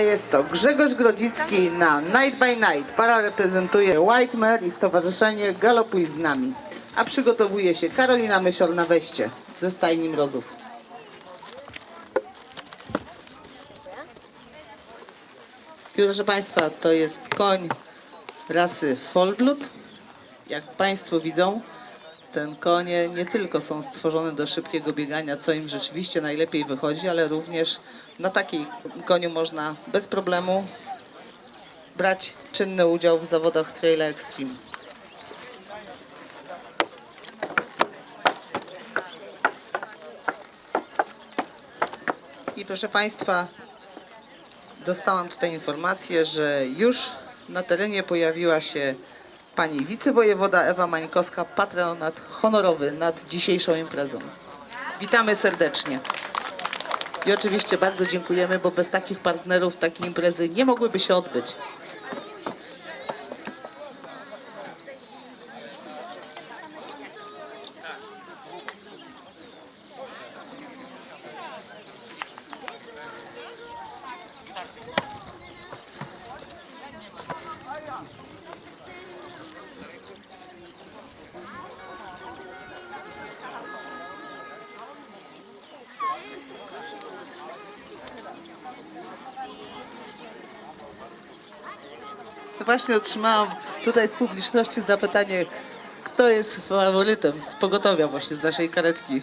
Jest to Grzegorz Grodzicki na Night by Night. Para reprezentuje White Mare i Stowarzyszenie Galopuj z nami. A przygotowuje się Karolina Mysior na wejście ze stajni mrozów. Proszę Państwa, to jest koń rasy Fullblood. Jak Państwo widzą, ten konie nie tylko są stworzone do szybkiego biegania, co im rzeczywiście najlepiej wychodzi, ale również na takiej koniu można bez problemu brać czynny udział w zawodach Traila Extreme. I proszę Państwa, dostałam tutaj informację, że już na terenie pojawiła się pani wicewojewoda Ewa Mańkowska, patronat honorowy nad dzisiejszą imprezą. Witamy serdecznie. I oczywiście bardzo dziękujemy, bo bez takich partnerów takie imprezy nie mogłyby się odbyć. Właśnie otrzymałam tutaj z publiczności zapytanie, kto jest faworytem z pogotowia właśnie z naszej karetki.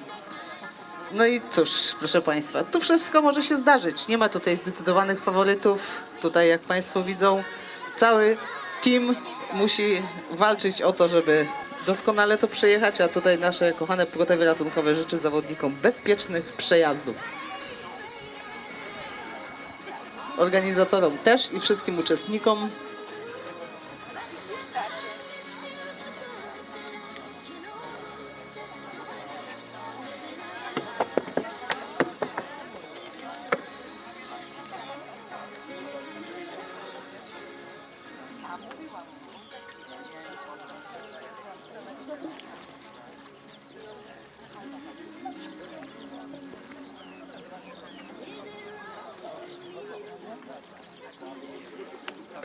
No i cóż, proszę Państwa, tu wszystko może się zdarzyć. Nie ma tutaj zdecydowanych faworytów. Tutaj, jak Państwo widzą, cały team musi walczyć o to, żeby doskonale to przejechać, a tutaj nasze kochane pogotowie ratunkowe życzy zawodnikom bezpiecznych przejazdów. Organizatorom też i wszystkim uczestnikom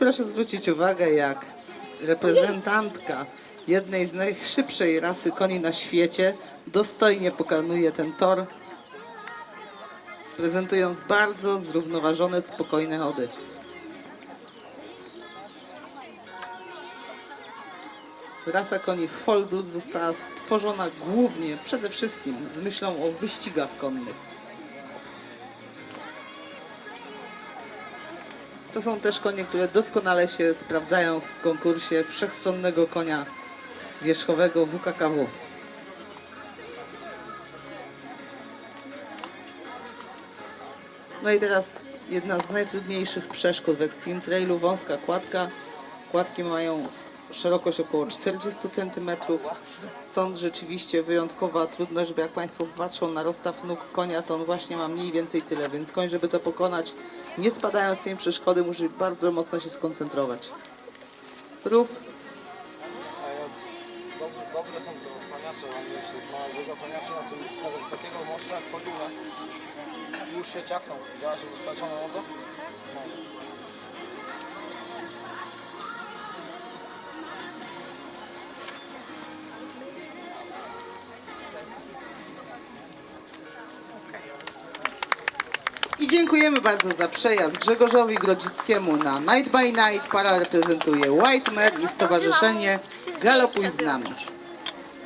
Proszę zwrócić uwagę, jak reprezentantka jednej z najszybszej rasy koni na świecie dostojnie pokonuje ten tor, prezentując bardzo zrównoważone, spokojne chody. Rasa koni Fullblood została stworzona głównie, przede wszystkim z myślą o wyścigach konnych. To są też konie, które doskonale się sprawdzają w konkursie wszechstronnego konia wierzchowego WKKW. No i teraz jedna z najtrudniejszych przeszkód w Extreme Trailu, wąska kładka. Kładki mają szerokość około 40 cm, stąd rzeczywiście wyjątkowa trudność, bo jak Państwo patrzą na rozstaw nóg konia, to on właśnie ma mniej więcej tyle, więc koń, żeby to pokonać, nie spadając z tej przeszkody, musi bardzo mocno się skoncentrować. Rów, Dob- Dobre są to koniacze, mam małego koniacza na tym z wysokiego mądra schodził. Już się ciachnął. Widziałaś, że spalczone mordo? I dziękujemy bardzo za przejazd Grzegorzowi Grodzickiemu na Night by Night. Para reprezentuje White Mare i Stowarzyszenie Galopuj z nami.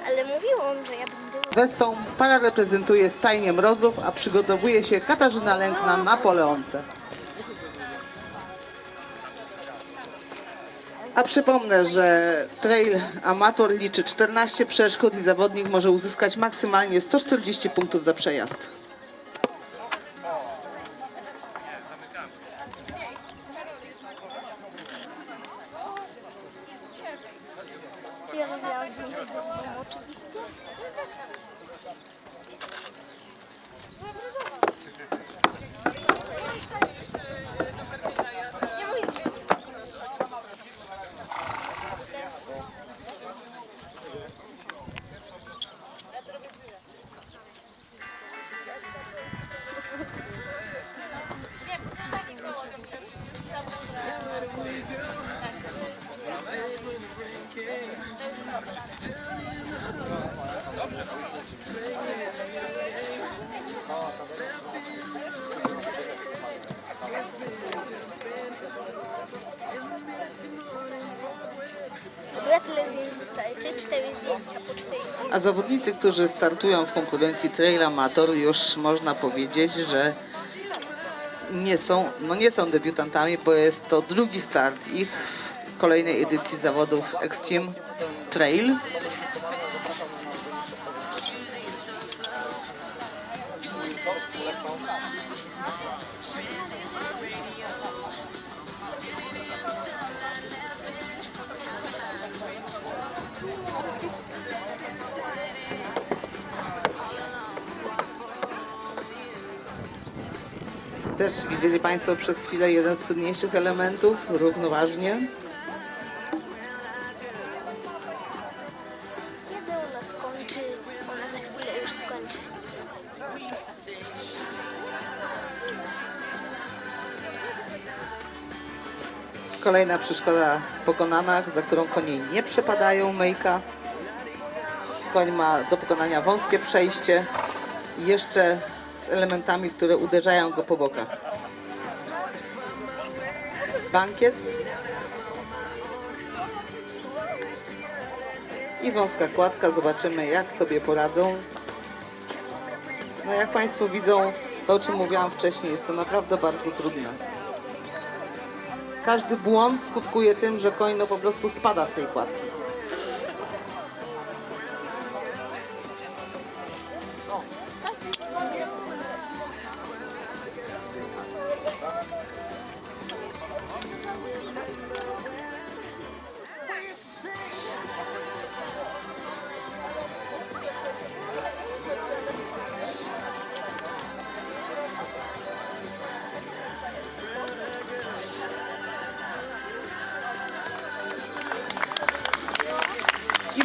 Ale że ja bym była. Westą para reprezentuje Stajnię Mrozów, a przygotowuje się Katarzyna Lęk na Napoleonce. A przypomnę, że trail amator liczy 14 przeszkód i zawodnik może uzyskać maksymalnie 140 punktów za przejazd. Zawodnicy, którzy startują w konkurencji Trail Amator, już można powiedzieć, że nie są, no nie są debiutantami, bo jest to drugi start ich w kolejnej edycji zawodów Extreme Trail. Też widzieli Państwo przez chwilę jeden z trudniejszych elementów, równoważnie. Kiedy ona skończy? Ona za chwilę już skończy. Kolejna przeszkoda pokonana, za którą konie nie przepadają myjka. Koń ma do pokonania wąskie przejście jeszcze z elementami, które uderzają go po bokach. Bankiet i wąska kładka. Zobaczymy jak sobie poradzą. No jak Państwo widzą, to o czym mówiłam wcześniej, jest to naprawdę bardzo trudne. Każdy błąd skutkuje tym, że koń no po prostu spada z tej kładki.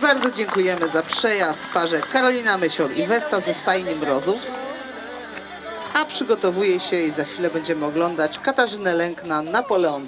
Bardzo dziękujemy za przejazd parze Karolina Mysior i Westa ze Stajni Mrozów. A przygotowuje się i za chwilę będziemy oglądać Katarzynę Lękna Napoleon.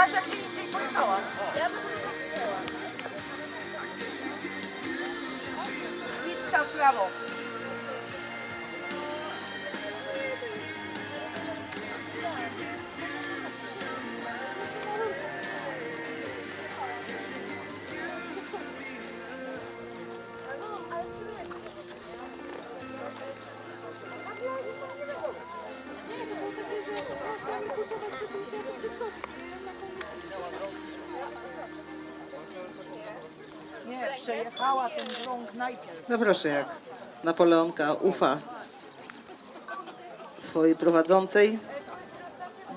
Kasia gdzieś indziej pojechała. Nic tam w. Nie, to było takie, że chciałam kursować przy tym, chciałam przeskoczyć. Przejechała ten drąg najpierw. No proszę, jak Napoleonka ufa swojej prowadzącej.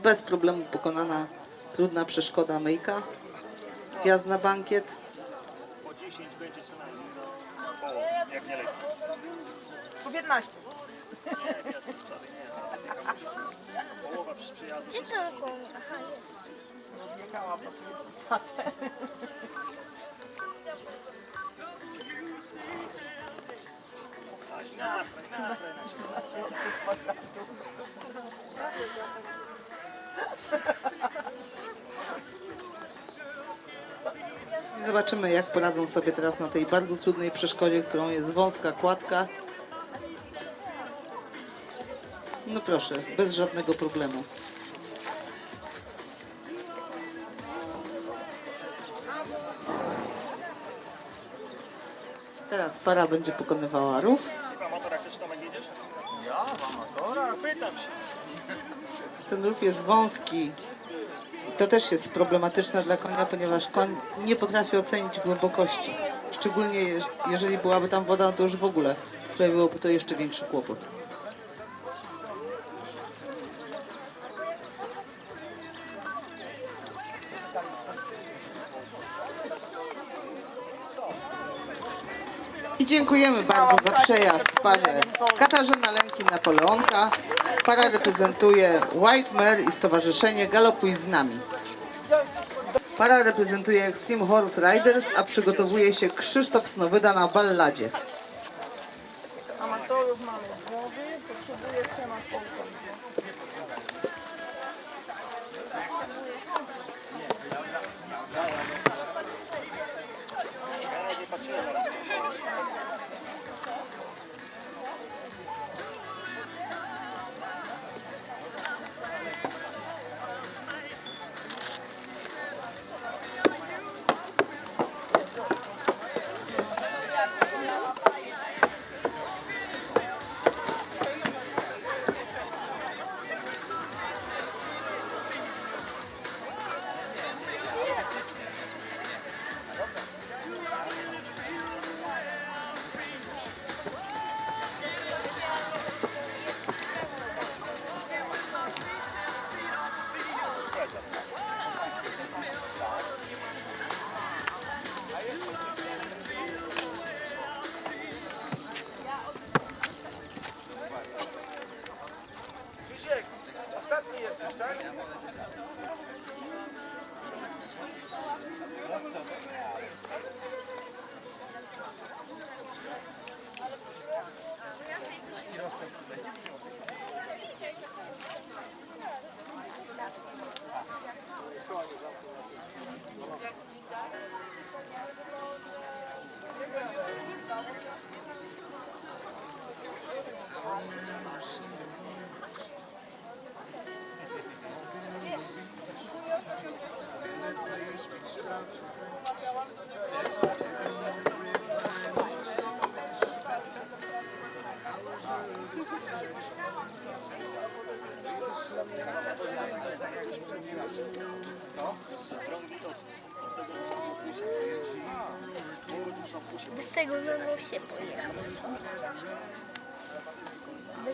Bez problemu pokonana trudna przeszkoda myjka. Wjazd na bankiet. Po 15. Gdzie ten koń? Aha, jest. Rozjechała po Zobaczymy, jak poradzą sobie teraz na tej bardzo trudnej przeszkodzie, którą jest wąska kładka. No proszę, bez żadnego problemu. Teraz para będzie pokonywała rów. Ten rów jest wąski. To też jest problematyczne dla konia, ponieważ koń nie potrafi ocenić głębokości. Szczególnie jeż- jeżeli byłaby tam woda, to już w ogóle sprawiłoby to jeszcze większy kłopot. I dziękujemy bardzo za przejazd parze Katarzyna Lęki Napoleonka. Para reprezentuje White Mare i Stowarzyszenie Galopuj z nami. Para reprezentuje Extreme Horse Riders, a przygotowuje się Krzysztof Snowyda na balladzie.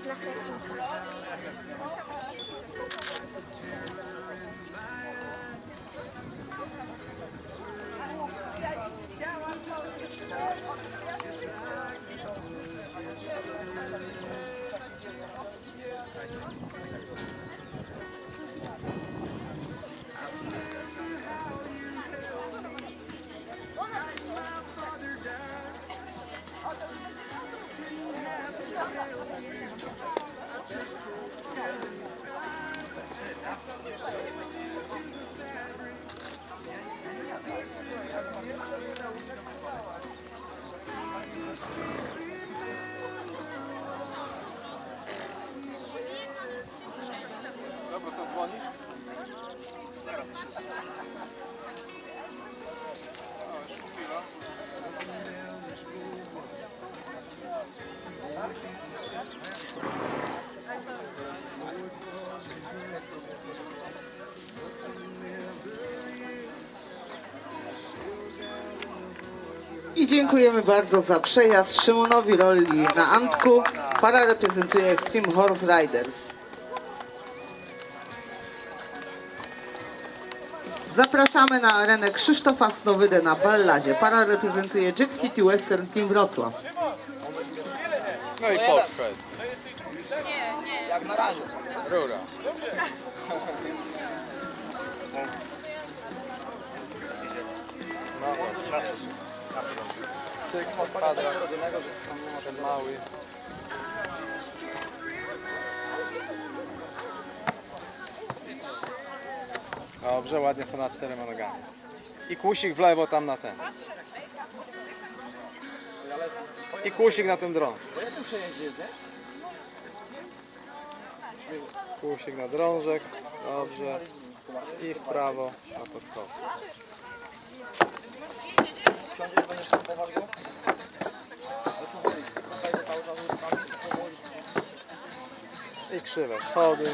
Bez I dziękujemy bardzo za przejazd Szymonowi Rolli na Antku. Para reprezentuje Extreme Horse Riders. Zapraszamy na arenę Krzysztofa Snowydę na Balladzie. Para reprezentuje Jack City Western Team Wrocław. No i podszedł. Jak na razie. Rura. Cyk, kwadrat, ten mały. Dobrze, ładnie są na czterema nogami. I kłusik w lewo tam na ten. I kłusik na ten dron. Kłusik na drążek, dobrze. I w prawo na podkowę. Wsiądziesz, będziesz tam poważnie I krzywe schody.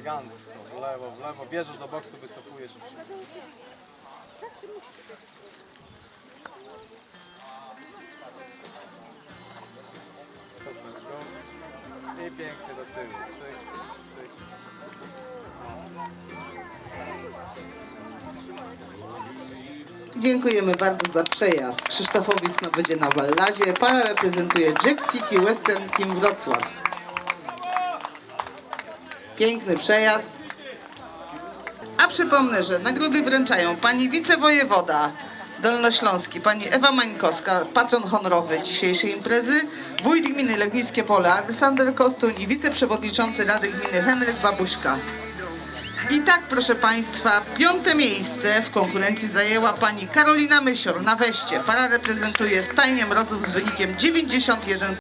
Elegancko, w lewo, w lewo. Bierzesz do boksu, wycofujesz. Super, go. I pięknie do tyłu. Dziękujemy bardzo za przejazd Krzysztofowi Snowydzie na Balladzie. Para reprezentuje Jack City Western Team Wrocław. Piękny przejazd. A przypomnę, że nagrody wręczają pani wicewojewoda Dolnośląski, pani Ewa Mańkowska, patron honorowy dzisiejszej imprezy, wójt gminy Legnickie Pole Aleksander Kostuń i wiceprzewodniczący Rady Gminy Henryk Babuśka. I tak, proszę Państwa, piąte miejsce w konkurencji zajęła pani Karolina Mysior na Weście. Para reprezentuje stajnię mrozów z wynikiem 91